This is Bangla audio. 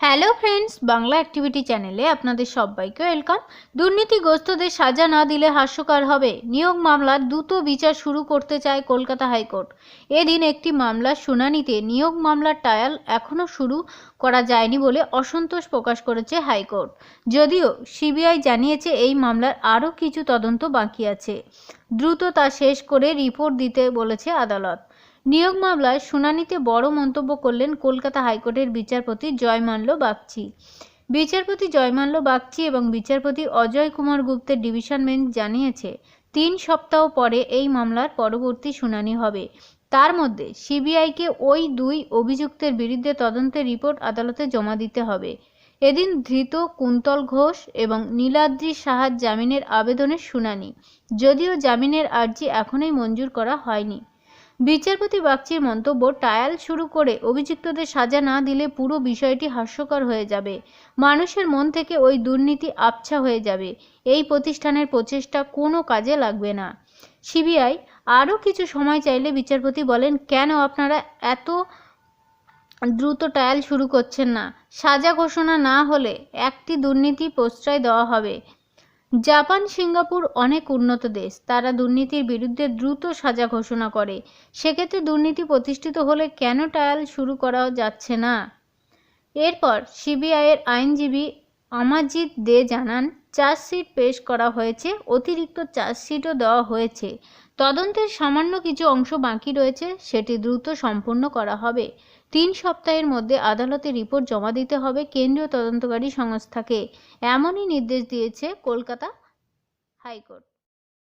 হ্যালো ফ্রেন্ডস বাংলা অ্যাক্টিভিটি চ্যানেলে আপনাদের সবাইকে ওয়েলকাম দুর্নীতিগ্রস্তদের সাজা না দিলে হাস্যকর হবে। নিয়োগ মামলার দ্রুত বিচার শুরু করতে চায় কলকাতা হাইকোর্ট। এদিন একটি মামলার শুনানিতে নিয়োগ মামলার ট্রায়াল এখনও শুরু করা যায়নি বলে অসন্তোষ প্রকাশ করেছে হাইকোর্ট। যদিও সিবিআই জানিয়েছে এই মামলার আরও কিছু তদন্ত বাকি আছে। দ্রুত তা শেষ করে রিপোর্ট দিতে বলেছে আদালত। নিয়োগ মামলায় শুনানিতে বড় মন্তব্য করলেন কলকাতা হাইকোর্টের বিচারপতি জয়মাল্য বাগচি। বিচারপতি জয়মাল্য বাগচি এবং বিচারপতি অজয় কুমার গুপ্তের ডিভিশন বেঞ্চ জানিয়েছে, তিন সপ্তাহ পরে এই মামলার পরবর্তী শুনানি হবে। তার মধ্যে সিবিআইকে ওই দুই অভিযুক্তের বিরুদ্ধে তদন্তের রিপোর্ট আদালতে জমা দিতে হবে। এদিন ধৃত কুন্তল ঘোষ এবং নীলাদ্রি সাহার জামিনের আবেদনের শুনানি, যদিও জামিনের আর্জি এখনই মঞ্জুর করা হয়নি। বিচারপতি বাগচির মন্তব্য, ট্রায়াল শুরু করে অভিযুক্তদের সাজা না দিলে পুরো বিষয়টি হাস্যকর হয়ে যাবে। মানুষের মন থেকে ওই দুর্নীতি আবছা হয়ে যাবে। এই প্রতিষ্ঠানের প্রচেষ্টা কোনো কাজে লাগবে না। সিবিআই, আরও কিছু সময় চাইলে বিচারপতি বলেন, কেন আপনারা এত দ্রুত ট্রায়াল শুরু করছেন না? সাজা ঘোষণা না হলে একটি দুর্নীতি প্রশ্রয় দেওয়া হবে। জাপান, সিঙ্গাপুর অনেক উন্নত দেশ। তারা দুর্নীতির বিরুদ্ধে দ্রুত সাজা ঘোষণা করে। সেক্ষেত্রে দুর্নীতি প্রতিষ্ঠিত হলে কেন ট্রায়াল শুরু করা যাচ্ছে না? এরপর সিবিআইয়ের আইনজীবী অমাজিৎ দে জানান চার্জশিট পেশ করা হয়েছে, অতিরিক্ত চার্জশিটও দেওয়া হয়েছে। তদন্তের সামান্য কিছু অংশ বাকি রয়েছে, সেটি দ্রুত সম্পন্ন করা হবে। তিন সপ্তাহের মধ্যে আদালতে রিপোর্ট জমা দিতে হবে কেন্দ্রীয় তদন্তকারী সংস্থাকে, এমনই নির্দেশ দিয়েছে কলকাতা হাইকোর্ট।